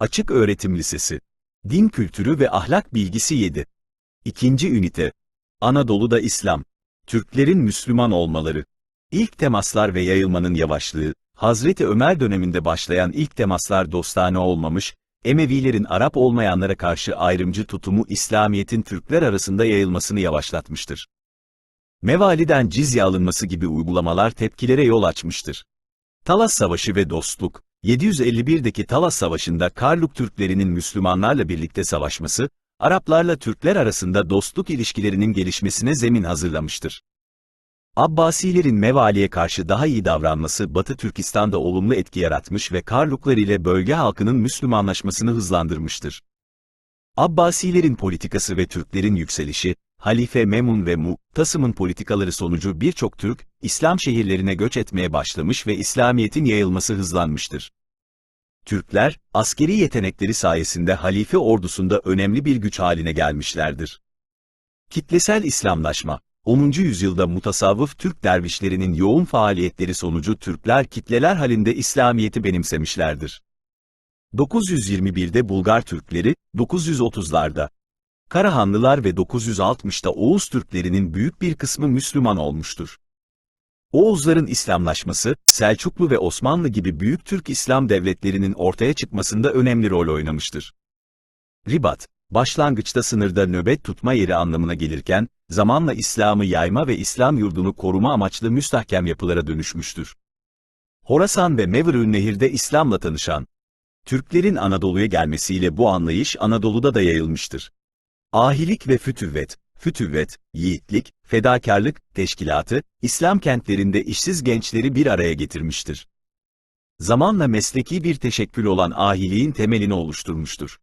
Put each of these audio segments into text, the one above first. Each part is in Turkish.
Açık Öğretim Lisesi. Din Kültürü ve Ahlak Bilgisi 7. İkinci Ünite. Anadolu'da İslam. Türklerin Müslüman olmaları. İlk temaslar ve yayılmanın yavaşlığı, Hazreti Ömer döneminde başlayan ilk temaslar dostane olmamış, Emevilerin Arap olmayanlara karşı ayrımcı tutumu İslamiyet'in Türkler arasında yayılmasını yavaşlatmıştır. Mevaliden cizye alınması gibi uygulamalar tepkilere yol açmıştır. Talas Savaşı ve Dostluk 751'deki Talas Savaşı'nda Karluk Türklerinin Müslümanlarla birlikte savaşması, Araplarla Türkler arasında dostluk ilişkilerinin gelişmesine zemin hazırlamıştır. Abbasilerin Mevali'ye karşı daha iyi davranması Batı Türkistan'da olumlu etki yaratmış ve Karluklar ile bölge halkının Müslümanlaşmasını hızlandırmıştır. Abbasilerin politikası ve Türklerin yükselişi, Halife Memun ve Mu'tasım'ın politikaları sonucu birçok Türk, İslam şehirlerine göç etmeye başlamış ve İslamiyet'in yayılması hızlanmıştır. Türkler, askeri yetenekleri sayesinde halife ordusunda önemli bir güç haline gelmişlerdir. Kitlesel İslamlaşma 10. yüzyılda mutasavvıf Türk dervişlerinin yoğun faaliyetleri sonucu Türkler kitleler halinde İslamiyet'i benimsemişlerdir. 921'de Bulgar Türkleri, 930'larda Karahanlılar ve 960'da Oğuz Türklerinin büyük bir kısmı Müslüman olmuştur. Oğuzların İslamlaşması, Selçuklu ve Osmanlı gibi büyük Türk İslam devletlerinin ortaya çıkmasında önemli rol oynamıştır. Ribat, başlangıçta sınırda nöbet tutma yeri anlamına gelirken, zamanla İslam'ı yayma ve İslam yurdunu koruma amaçlı müstahkem yapılara dönüşmüştür. Horasan ve Mevrü Nehir'de İslam'la tanışan, Türklerin Anadolu'ya gelmesiyle bu anlayış Anadolu'da da yayılmıştır. Ahilik ve fütüvvet, fütüvvet, yiğitlik, fedakarlık, teşkilatı, İslam kentlerinde işsiz gençleri bir araya getirmiştir. Zamanla mesleki bir teşekkül olan ahiliğin temelini oluşturmuştur.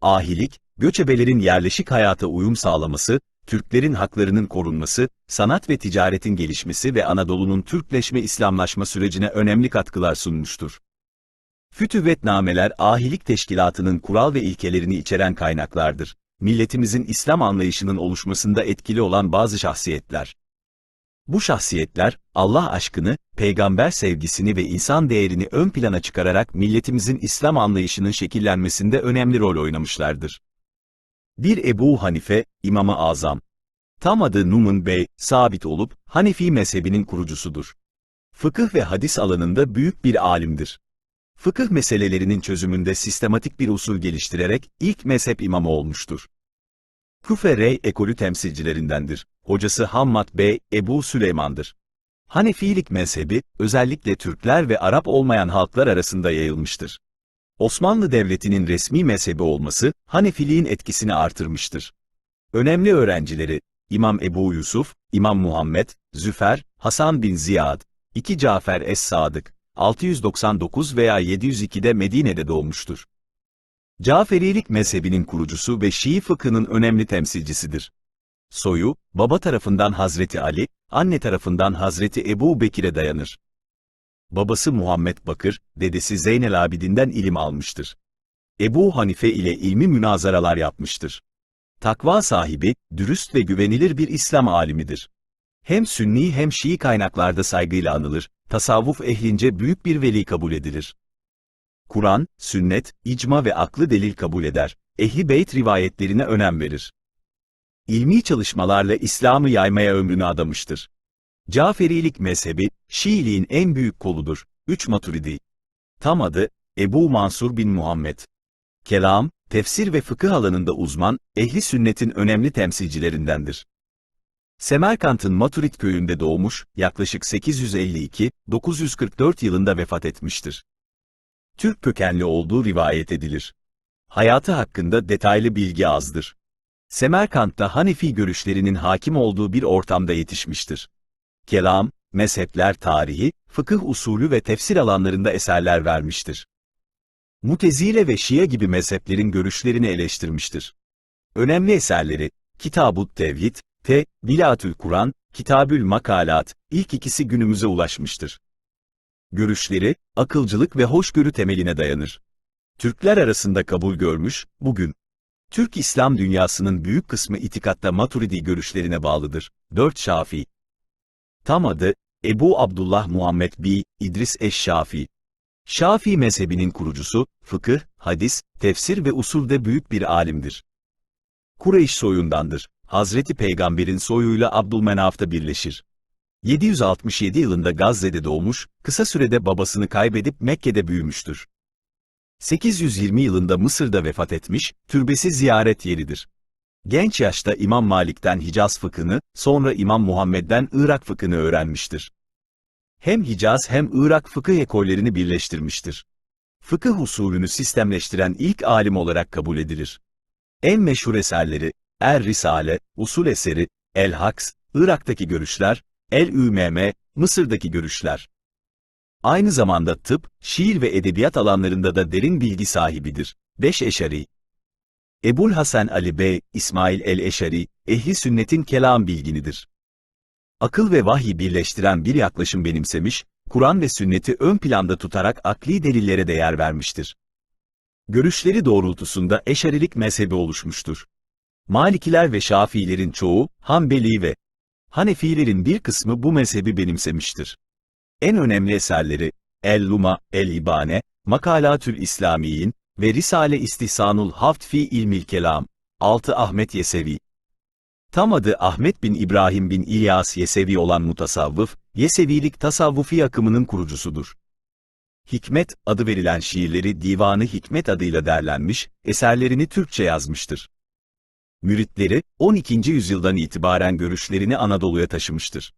Ahilik, göçebelerin yerleşik hayata uyum sağlaması, Türklerin haklarının korunması, sanat ve ticaretin gelişmesi ve Anadolu'nun Türkleşme İslamlaşma sürecine önemli katkılar sunmuştur. Fütüvvetnameler ahilik teşkilatının kural ve ilkelerini içeren kaynaklardır milletimizin İslam anlayışının oluşmasında etkili olan bazı şahsiyetler. Bu şahsiyetler, Allah aşkını, peygamber sevgisini ve insan değerini ön plana çıkararak milletimizin İslam anlayışının şekillenmesinde önemli rol oynamışlardır. Bir Ebu Hanife, İmam-ı Azam. Tam adı Numun Bey, sabit olup, Hanefi mezhebinin kurucusudur. Fıkıh ve hadis alanında büyük bir alimdir. Fıkıh meselelerinin çözümünde sistematik bir usul geliştirerek ilk mezhep imamı olmuştur. Kufe Rey ekolü temsilcilerindendir. Hocası Hammad Bey, Ebu Süleyman'dır. Hanefilik mezhebi, özellikle Türkler ve Arap olmayan halklar arasında yayılmıştır. Osmanlı Devleti'nin resmi mezhebi olması, Hanefiliğin etkisini artırmıştır. Önemli öğrencileri, İmam Ebu Yusuf, İmam Muhammed, Züfer, Hasan bin Ziyad, 2 Cafer Es-Sadık, 699 veya 702'de Medine'de doğmuştur. Caferilik mezhebinin kurucusu ve Şii fıkhının önemli temsilcisidir. Soyu, baba tarafından Hazreti Ali, anne tarafından Hazreti Ebu Bekir'e dayanır. Babası Muhammed Bakır, dedesi Zeynel Abidin'den ilim almıştır. Ebu Hanife ile ilmi münazaralar yapmıştır. Takva sahibi, dürüst ve güvenilir bir İslam alimidir. Hem Sünni hem Şii kaynaklarda saygıyla anılır, tasavvuf ehlince büyük bir veli kabul edilir. Kur'an, sünnet, icma ve aklı delil kabul eder, ehli beyt rivayetlerine önem verir. İlmi çalışmalarla İslam'ı yaymaya ömrünü adamıştır. Caferilik mezhebi, Şiiliğin en büyük koludur, 3 Maturidi. Tam adı, Ebu Mansur bin Muhammed. Kelam, tefsir ve fıkıh alanında uzman, ehli sünnetin önemli temsilcilerindendir. Semerkant'ın Maturit köyünde doğmuş, yaklaşık 852-944 yılında vefat etmiştir. Türk kökenli olduğu rivayet edilir. Hayatı hakkında detaylı bilgi azdır. Semerkant'ta Hanefi görüşlerinin hakim olduğu bir ortamda yetişmiştir. Kelam, mezhepler tarihi, fıkıh usulü ve tefsir alanlarında eserler vermiştir. Mutezile ve Şia gibi mezheplerin görüşlerini eleştirmiştir. Önemli eserleri, Kitab-ı Tevhid, T. Bilatül Kur'an, Kitabül Makalat, ilk ikisi günümüze ulaşmıştır. Görüşleri, akılcılık ve hoşgörü temeline dayanır. Türkler arasında kabul görmüş, bugün, Türk İslam dünyasının büyük kısmı itikatta Maturidi görüşlerine bağlıdır. 4 Şafii. Tam adı, Ebu Abdullah Muhammed B. İdris Eş-Şafii. Şafii mezhebinin kurucusu, fıkıh, hadis, tefsir ve usulde büyük bir alimdir. Kureyş soyundandır. Hazreti Peygamber'in soyuyla Abdülmenaf'ta birleşir. 767 yılında Gazze'de doğmuş, kısa sürede babasını kaybedip Mekke'de büyümüştür. 820 yılında Mısır'da vefat etmiş, türbesi ziyaret yeridir. Genç yaşta İmam Malik'ten Hicaz fıkhını, sonra İmam Muhammed'den Irak fıkhını öğrenmiştir. Hem Hicaz hem Irak fıkıh ekollerini birleştirmiştir. Fıkıh usulünü sistemleştiren ilk alim olarak kabul edilir. En meşhur eserleri, Er Risale, Usul Eseri, El Haks, Irak'taki görüşler, El Ümmeme, Mısır'daki görüşler. Aynı zamanda tıp, şiir ve edebiyat alanlarında da derin bilgi sahibidir. 5 Eşari Ebul Hasan Ali Bey, İsmail el-Eşari, ehli sünnetin kelam bilginidir. Akıl ve vahyi birleştiren bir yaklaşım benimsemiş, Kur'an ve sünneti ön planda tutarak akli delillere değer vermiştir. Görüşleri doğrultusunda Eşarilik mezhebi oluşmuştur. Malikiler ve Şafiilerin çoğu, Hanbeli ve Hanefilerin bir kısmı bu mezhebi benimsemiştir. En önemli eserleri, El-Luma, El-İbane, Makalatül İslamiyin ve Risale İstihsanul Haft fi İlmil Kelam, 6 Ahmet Yesevi. Tam adı Ahmet bin İbrahim bin İlyas Yesevi olan mutasavvıf, Yesevilik tasavvufi akımının kurucusudur. Hikmet, adı verilen şiirleri Divanı Hikmet adıyla derlenmiş, eserlerini Türkçe yazmıştır. Müritleri, 12. yüzyıldan itibaren görüşlerini Anadolu'ya taşımıştır.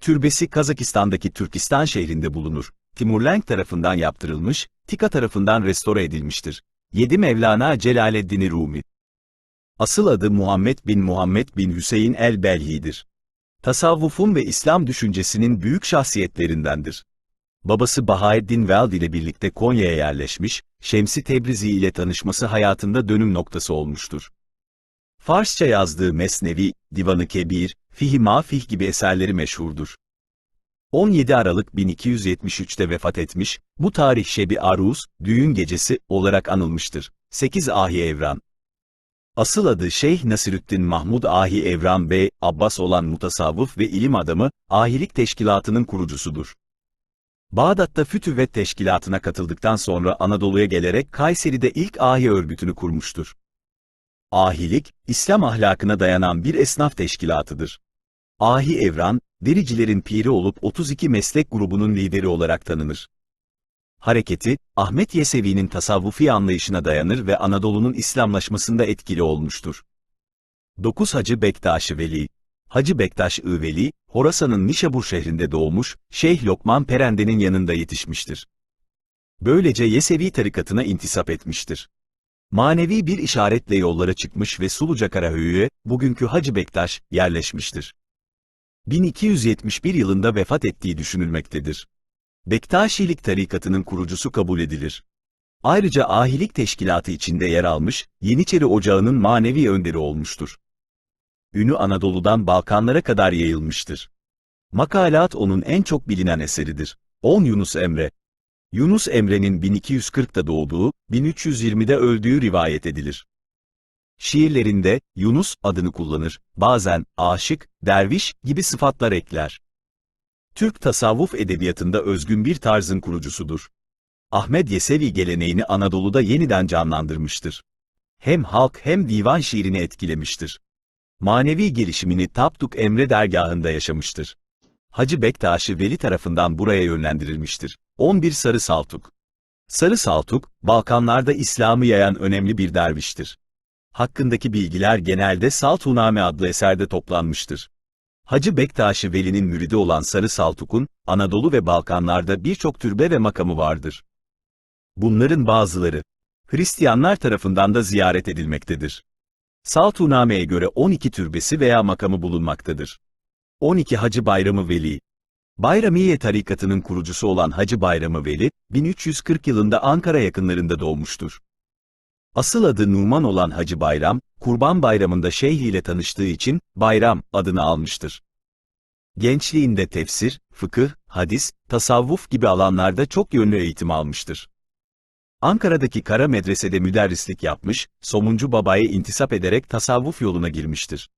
Türbesi Kazakistan'daki Türkistan şehrinde bulunur. Timurlenk tarafından yaptırılmış, Tika tarafından restore edilmiştir. 7 Mevlana Celaleddin Rumi Asıl adı Muhammed bin Muhammed bin Hüseyin el-Belhi'dir. Tasavvufun ve İslam düşüncesinin büyük şahsiyetlerindendir. Babası Bahaeddin Veld ile birlikte Konya'ya yerleşmiş, Şemsi Tebrizi ile tanışması hayatında dönüm noktası olmuştur. Farsça yazdığı Mesnevi, Divanı Kebir, Fihi Mafih gibi eserleri meşhurdur. 17 Aralık 1273'te vefat etmiş, bu tarih Şebi Aruz, düğün gecesi olarak anılmıştır. 8 Ahi Evran Asıl adı Şeyh Nasirüddin Mahmud Ahi Evran Bey, Abbas olan mutasavvıf ve ilim adamı, Ahilik Teşkilatı'nın kurucusudur. Bağdat'ta Fütüvvet Teşkilatı'na katıldıktan sonra Anadolu'ya gelerek Kayseri'de ilk ahi örgütünü kurmuştur. Ahilik, İslam ahlakına dayanan bir esnaf teşkilatıdır. Ahi Evran, dericilerin piri olup 32 meslek grubunun lideri olarak tanınır. Hareketi, Ahmet Yesevi'nin tasavvufi anlayışına dayanır ve Anadolu'nun İslamlaşmasında etkili olmuştur. 9 Hacı Bektaş-ı Veli Hacı Bektaş-ı Veli, Horasan'ın Nişabur şehrinde doğmuş, Şeyh Lokman Perende'nin yanında yetişmiştir. Böylece Yesevi tarikatına intisap etmiştir. Manevi bir işaretle yollara çıkmış ve Suluca Karahöyü'ye, bugünkü Hacı Bektaş, yerleşmiştir. 1271 yılında vefat ettiği düşünülmektedir. Bektaşilik tarikatının kurucusu kabul edilir. Ayrıca ahilik teşkilatı içinde yer almış, Yeniçeri Ocağı'nın manevi önderi olmuştur. Ünü Anadolu'dan Balkanlara kadar yayılmıştır. Makalat onun en çok bilinen eseridir. 10 Yunus Emre Yunus Emre'nin 1240'da doğduğu, 1320'de öldüğü rivayet edilir. Şiirlerinde, Yunus adını kullanır, bazen, aşık, derviş gibi sıfatlar ekler. Türk tasavvuf edebiyatında özgün bir tarzın kurucusudur. Ahmet Yesevi geleneğini Anadolu'da yeniden canlandırmıştır. Hem halk hem divan şiirini etkilemiştir. Manevi gelişimini Tapduk Emre dergahında yaşamıştır. Hacı Bektaş'ı Veli tarafından buraya yönlendirilmiştir. 11 Sarı Saltuk Sarı Saltuk, Balkanlarda İslam'ı yayan önemli bir derviştir. Hakkındaki bilgiler genelde Saltuname adlı eserde toplanmıştır. Hacı Bektaş-ı Veli'nin müridi olan Sarı Saltuk'un, Anadolu ve Balkanlarda birçok türbe ve makamı vardır. Bunların bazıları, Hristiyanlar tarafından da ziyaret edilmektedir. Saltuname'ye göre 12 türbesi veya makamı bulunmaktadır. 12 Hacı Bayramı Veli Bayramiye tarikatının kurucusu olan Hacı Bayramı Veli, 1340 yılında Ankara yakınlarında doğmuştur. Asıl adı Numan olan Hacı Bayram, Kurban Bayramı'nda Şeyh ile tanıştığı için Bayram adını almıştır. Gençliğinde tefsir, fıkıh, hadis, tasavvuf gibi alanlarda çok yönlü eğitim almıştır. Ankara'daki Kara Medrese'de müderrislik yapmış, Somuncu Baba'ya intisap ederek tasavvuf yoluna girmiştir.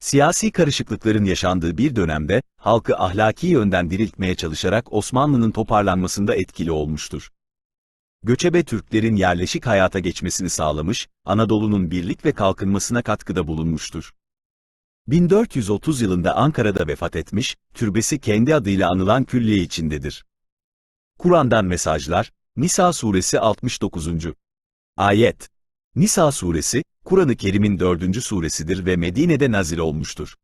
Siyasi karışıklıkların yaşandığı bir dönemde, halkı ahlaki yönden diriltmeye çalışarak Osmanlı'nın toparlanmasında etkili olmuştur. Göçebe Türklerin yerleşik hayata geçmesini sağlamış, Anadolu'nun birlik ve kalkınmasına katkıda bulunmuştur. 1430 yılında Ankara'da vefat etmiş, türbesi kendi adıyla anılan külliye içindedir. Kur'an'dan mesajlar, Nisa suresi 69. Ayet Nisa suresi, Kur'an-ı Kerim'in dördüncü suresidir ve Medine'de nazil olmuştur.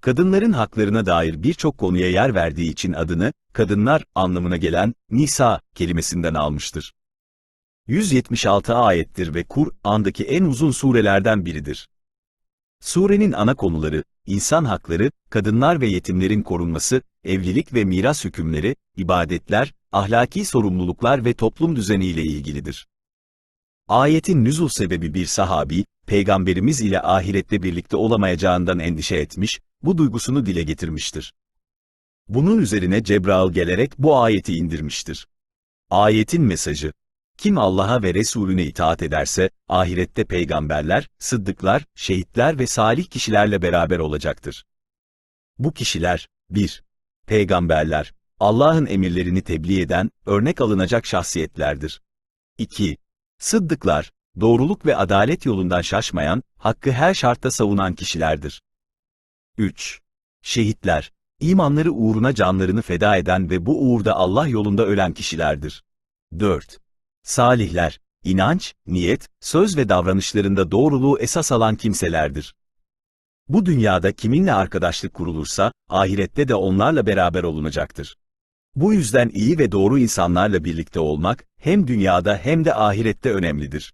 Kadınların haklarına dair birçok konuya yer verdiği için adını, kadınlar anlamına gelen Nisa kelimesinden almıştır. 176 ayettir ve Kur'an'daki en uzun surelerden biridir. Surenin ana konuları, insan hakları, kadınlar ve yetimlerin korunması, evlilik ve miras hükümleri, ibadetler, ahlaki sorumluluklar ve toplum düzeni ile ilgilidir. Ayetin nüzul sebebi bir sahabi, peygamberimiz ile ahirette birlikte olamayacağından endişe etmiş, bu duygusunu dile getirmiştir. Bunun üzerine Cebrail gelerek bu ayeti indirmiştir. Ayetin mesajı, kim Allah'a ve Resulüne itaat ederse, ahirette peygamberler, sıddıklar, şehitler ve salih kişilerle beraber olacaktır. Bu kişiler, 1. Peygamberler, Allah'ın emirlerini tebliğ eden, örnek alınacak şahsiyetlerdir. 2. Sıddıklar, doğruluk ve adalet yolundan şaşmayan, hakkı her şartta savunan kişilerdir. 3. Şehitler, imanları uğruna canlarını feda eden ve bu uğurda Allah yolunda ölen kişilerdir. 4. Salihler, inanç, niyet, söz ve davranışlarında doğruluğu esas alan kimselerdir. Bu dünyada kiminle arkadaşlık kurulursa, ahirette de onlarla beraber olunacaktır. Bu yüzden iyi ve doğru insanlarla birlikte olmak, hem dünyada hem de ahirette önemlidir.